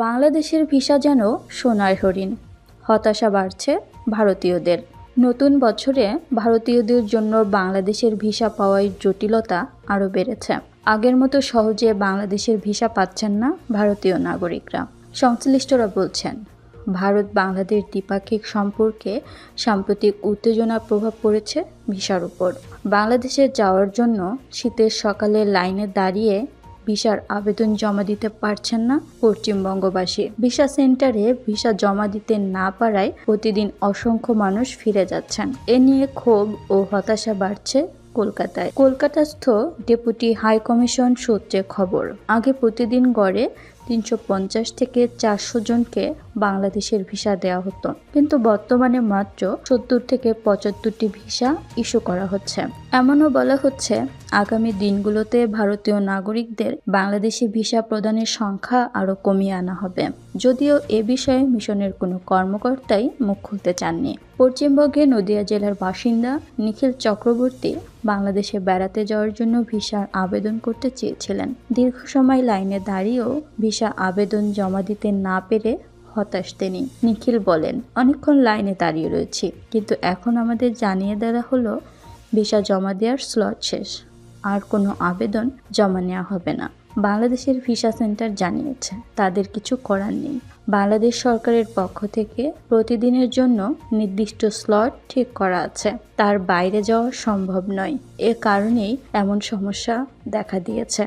বাংলাদেশের ভিসা যেন সোনার হরিণ। হতাশা বাড়ছে ভারতীয়দের। নতুন বছরে ভারতীয়দের জন্য বাংলাদেশের ভিসা পাওয়ার জটিলতা আরও বেড়েছে। আগের মতো সহজে বাংলাদেশের ভিসা পাচ্ছেন না ভারতীয় নাগরিকরা। সংশ্লিষ্টরা বলছেন, ভারত বাংলাদেশ দ্বিপাক্ষিক সম্পর্কে সাম্প্রতিক উত্তেজনার প্রভাব পড়েছে ভিসার উপর। বাংলাদেশে যাওয়ার জন্য শীতের সকালে লাইনে দাঁড়িয়ে ভিসার আবেদন জমা দিতে পারছেন না পশ্চিমবঙ্গবাসী ভিসা সেন্টারে ভিসা জমা দিতে না পারায় প্রতিদিন অসংখ্য মানুষ ফিরে যাচ্ছেন। এ নিয়ে ক্ষোভ ও হতাশা বাড়ছে কলকাতায়। কলকাতাস্থ ডেপুটি হাই কমিশন সূত্রে খবর, আগে প্রতিদিন গড়ে তিনশো পঞ্চাশ থেকে চারশো জনকে বাংলাদেশের ভিসা দেওয়া হতো। কিন্তু বর্তমানে মাত্র সত্তর থেকে পঁচাত্তরটি ভিসা ইস্যু করা হচ্ছে। এমনও বলা হচ্ছে, আগামী দিনগুলোতে ভারতীয় নাগরিকদের বাংলাদেশি ভিসা প্রদানের সংখ্যা আরও কমিয়ে আনা হবে। যদিও এ বিষয়ে মিশনের কোনো কর্মকর্তাই মুখ খুলতে চাননি। পশ্চিমবঙ্গে নদিয়া জেলার বাসিন্দা নিখিল চক্রবর্তী বাংলাদেশে বেড়াতে যাওয়ার জন্য ভিসার আবেদন করতে চেয়েছিলেন। দীর্ঘ সময় লাইনে দাঁড়িয়েও ভিসা আবেদন জমা দিতে না পেরে হতাশ তিনি। নিখিল বলেন, অনেকক্ষণ লাইনে দাঁড়িয়ে রয়েছি, কিন্তু এখন আমাদের জানিয়ে দেওয়া হলো, ভিসা জমা দেওয়ার স্লট শেষ। আর কোনো আবেদন জমা নেওয়া হবে না। বাংলাদেশের ভিসা সেন্টার জানিয়েছে, তাদের কিছু করার নেই। বাংলাদেশ সরকারের পক্ষ থেকে প্রতিদিনের জন্য নির্দিষ্ট স্লট ঠিক করা আছে। তার বাইরে যাওয়া সম্ভব নয়। এ কারণেই এমন সমস্যা দেখা দিয়েছে।